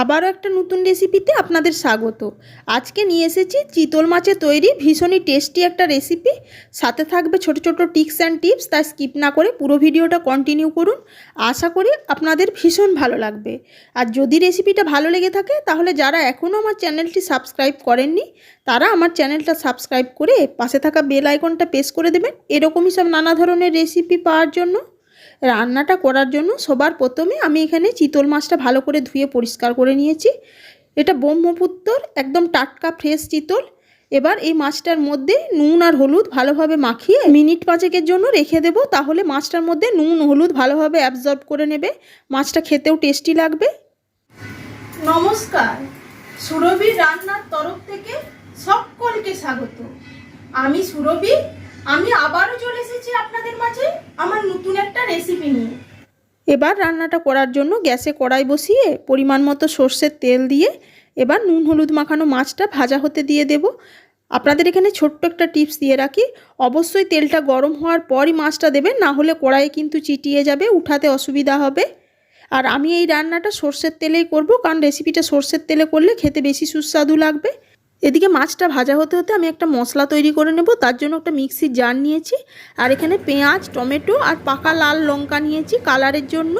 আবারও একটা নতুন রেসিপিতে আপনাদের স্বাগত। আজকে নিয়ে এসেছি চিতল মাছের তৈরি, ভীষণই টেস্টি একটা রেসিপি সাথে থাকবে ছোট ছোট টিপস অ্যান্ড টিপস তাই স্কিপ না করে পুরো ভিডিওটা কন্টিনিউ করুন। আশা করি আপনাদের ভীষণ ভালো লাগবে। আর যদি রেসিপিটা ভালো লেগে থাকে, তাহলে যারা এখনও আমার চ্যানেলটি সাবস্ক্রাইব করেননি, তারা আমার চ্যানেলটা সাবস্ক্রাইব করে পাশে থাকা বেল আইকনটা প্রেস করে দেবেন। এরকমই সব নানা ধরনের রেসিপি পাওয়ার জন্য। রান্নাটা করার জন্য সবার প্রথমে আমি এখানে চিতল মাছটা ভালো করে ধুয়ে পরিষ্কার করে নিয়েছি। এটা ব্রহ্মপুত্রর একদম টাটকা ফ্রেশ চিতল। এবার এই মাছটার মধ্যে নুন আর হলুদ ভালোভাবে মাখিয়ে মিনিট পাঁচেকের জন্য রেখে দেবো। তাহলে মাছটার মধ্যে নুন, হলুদ ভালোভাবে অ্যাবজর্ব করে নেবে। মাছটা খেতেও টেস্টি লাগবে। নমস্কার। সুরভি রান্নার তরফ থেকে সকলকে স্বাগত। আমি সুরভি, আমি আবারও চলে এসেছি আপনাদের মাঝে। আমার নতুন একটা রেসিপি নিয়ে। এবার রান্নাটা করার জন্য গ্যাসে কড়াই বসিয়ে পরিমাণ মতো সর্ষের তেল দিয়ে এবার নুন হলুদ মাখানো মাছটা ভাজা হতে দিয়ে দেব। আপনাদের এখানে ছোট্ট একটা টিপস দিয়ে রাখি, অবশ্যই তেলটা গরম হওয়ার পরই মাছটা দেবেন, না হলে কড়াইয়ে কিন্তু চিটিয়ে যাবে, উঠাতে অসুবিধা হবে। আর আমি এই রান্নাটা সর্ষের তেলেই করব, কারণ রেসিপিটা সর্ষের তেলে করলে খেতে বেশি সুস্বাদু লাগবে। এদিকে মাছটা ভাজা হতে হতে আমি একটা মশলা তৈরি করে নেব, তার জন্য একটা মিক্সির জার নিয়েছি। আর এখানে পেঁয়াজ, টমেটো আর পাকা লাল লঙ্কা নিয়েছি কালারের জন্য।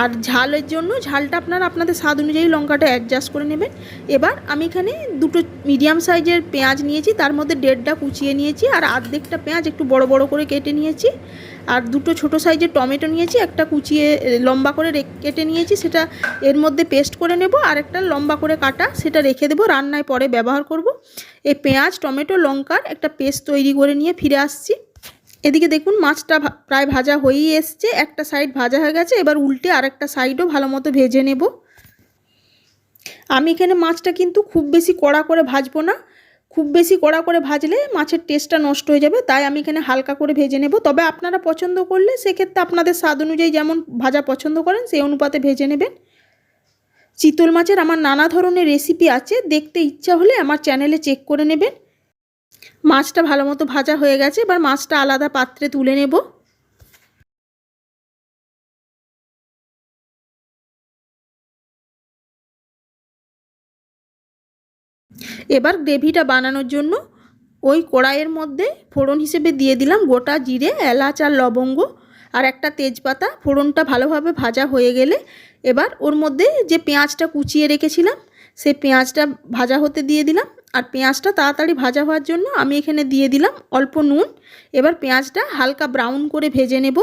আর ঝালের জন্য ঝালটা আপনারা আপনাদের স্বাদ অনুযায়ী লঙ্কাটা অ্যাডজাস্ট করে নেবেন। এবার আমি এখানে দুটো মিডিয়াম সাইজের পেঁয়াজ নিয়েছি, তার মধ্যে দেড়টা কুচিয়ে নিয়েছি আর আর্ধেকটা পেঁয়াজ একটু বড় বড় করে কেটে নিয়েছি। আর দুটো ছোট সাইজের টমেটো নিয়েছি, একটা কুচিয়ে, লম্বা করে কেটে নিয়েছি, সেটা এর মধ্যে পেস্ট করে নেব। আর একটা লম্বা করে কাটা, সেটা রেখে দেবো, রান্নায় পরে ব্যবহার করব। এই পেঁয়াজ, টমেটো, লঙ্কার একটা পেস্ট তৈরি করে নিয়ে ফিরে আসছি। এদিকে দেখুন, মাছটা প্রায় ভাজা হয়েই এসছে। একটা সাইড ভাজা হয়ে গেছে, এবার উল্টে আরেকটা সাইডও ভালো মতো ভেজে নেব। আমি এখানে মাছটা কিন্তু খুব বেশি কড়া করে ভাজবো না। খুব বেশি কড়া করে ভাজলে মাছের টেস্টটা নষ্ট হয়ে যাবে, তাই আমি এখানে হালকা করে ভেজে নেব। তবে আপনারা পছন্দ করলে সেক্ষেত্রে আপনাদের স্বাদ অনুযায়ী যেমন ভাজা পছন্দ করেন, সেই অনুপাতে ভেজে নেবেন। চিতল মাছের আমার নানা ধরনের রেসিপি আছে, দেখতে ইচ্ছা হলে আমার চ্যানেলে চেক করে নেবেন। মাছটা ভালো মতো ভাজা হয়ে গেছে, এবার মাছটা আলাদা পাত্রে তুলে নেব। এবার গ্রেভিটা বানানোর জন্য ওই কড়াইয়ের মধ্যে ফোড়ন হিসেবে দিয়ে দিলাম গোটা জিরে, এলাচ আর লবঙ্গ আর একটা তেজপাতা। ফোড়নটা ভালোভাবে ভাজা হয়ে গেলে এবার ওর মধ্যে যে পেঁয়াজটা কুচিয়ে রেখেছিলাম সেই পেঁয়াজটা ভাজা হতে দিয়ে দিলাম। আর পেঁয়াজটা তাড়াতাড়ি ভাজা হওয়ার জন্য আমি এখানে দিয়ে দিলাম অল্প নুন। এবার পেঁয়াজটা হালকা ব্রাউন করে ভেজে নেব।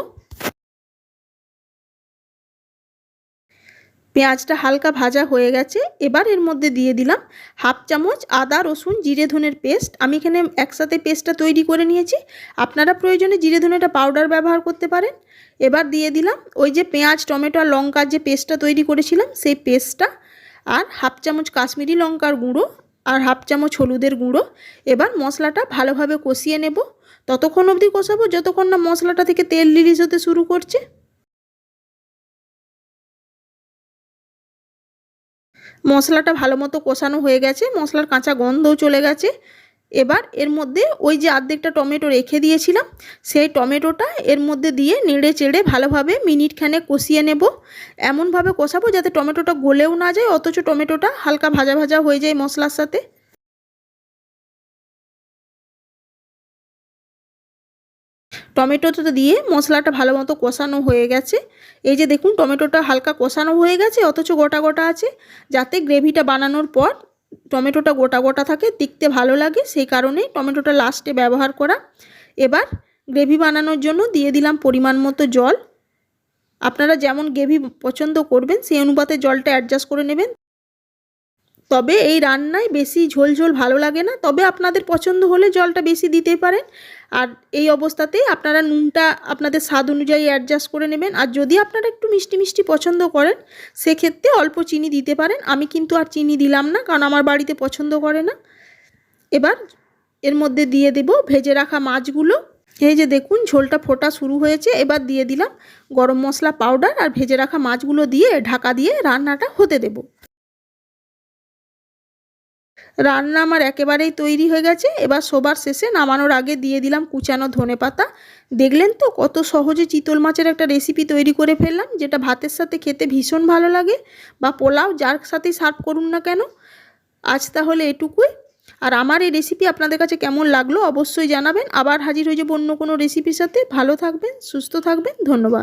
পেঁয়াজটা হালকা ভাজা হয়ে গেছে। এবার এর মধ্যে দিয়ে দিলাম হাফ চামচ আদা, রসুন, জিরে, ধনের পেস্ট। আমি এখানে একসাথে পেস্টটা তৈরি করে নিয়েছি। আপনারা প্রয়োজনে জিরে, ধনেটা পাউডার ব্যবহার করতে পারেন। এবার দিয়ে দিলাম ওই যে পেঁয়াজ, টমেটো আর লঙ্কার যে পেস্টটা তৈরি করেছিলাম, সেই পেস্টটা। আর হাফ চামচ কাশ্মীরি লঙ্কার গুঁড়ো আর হাফ চামচ হলুদের গুঁড়ো। এবার মশলাটা ভালোভাবে কষিয়ে নেব। ততক্ষণ অবধি কষাবো, যতক্ষণ না মশলাটা থেকে তেল রিলিজ হতে শুরু করছে। মশলাটা ভালো মতো কষানো হয়ে গেছে। মশলার কাঁচা গন্ধও চলে গেছে। এবার এর মধ্যে ওই যে আর্ধেকটা টমেটো রেখে দিয়েছিলাম, সেই টমেটোটা এর মধ্যে দিয়ে নেড়ে চেড়ে ভালোভাবে মিনিটখানে কষিয়ে নেব। এমনভাবে কষাবো যাতে টমেটোটা গলেও না যায়, অথচ টমেটোটা হালকা ভাজা ভাজা হয়ে যায় মশলার সাথে। টমেটো টমেটোটা দিয়ে মশলাটা ভালো মতো কষানো হয়ে গেছে। এই যে দেখুন, টমেটোটা হালকা কষানো হয়ে গেছে, অথচ গোটা গোটা আছে। যাতে গ্রেভিটা বানানোর পর টমেটোটা গোটা গোটা থাকে দেখতে ভালো লাগে, সেই কারণে টমেটোটা লাস্টে ব্যবহার করা। এবার গ্রেভি বানানোর জন্য দিয়ে দিলাম পরিমাণ মতো জল। আপনারা যেমন গ্রেভি পছন্দ করবেন, সেই অনুপাতে জলটা অ্যাডজাস্ট করে নেবেন। তবে এই রান্নায় বেশি ঝোল ঝোল ভালো লাগে না। তবে আপনাদের পছন্দ হলে জলটা বেশি দিতে পারেন। আর এই অবস্থাতে আপনারা নুনটা আপনাদের স্বাদ অনুযায়ী অ্যাডজাস্ট করে নেবেন। আর যদি আপনারা একটু মিষ্টি মিষ্টি পছন্দ করেন, সেক্ষেত্রে অল্প চিনি দিতে পারেন। আমি কিন্তু আর চিনি দিলাম না, কারণ আমার বাড়িতে পছন্দ করে না। এবার এর মধ্যে দিয়ে দেব ভেজে রাখা মাছগুলো। এই যে দেখুন, ঝোলটা ফোটা শুরু হয়েছে। এবার দিয়ে দিলাম গরম মশলা পাউডার। আর ভেজে রাখা মাছগুলো দিয়ে ঢাকা দিয়ে রান্নাটা হতে দেবো। রান্না আমার একেবারেই তৈরি হয়ে গেছে। এবার সবার শেষে নামানোর আগে দিয়ে দিলাম কুচানো ধনে পাতা। দেখলেন তো, কত সহজে চিতল মাছের একটা রেসিপি তৈরি করে ফেললাম, যেটা ভাতের সাথে খেতে ভীষণ ভালো লাগে বা পোলাও যার সাথেই সার্ভ করুন না কেন। আজ তাহলে এটুকুই। আর আমার এই রেসিপি আপনাদের কাছে কেমন লাগল অবশ্যই জানাবেন। আবার হাজির হয়ে যাব অন্য কোনো রেসিপির সাথে। ভালো থাকবেন, সুস্থ থাকবেন, ধন্যবাদ।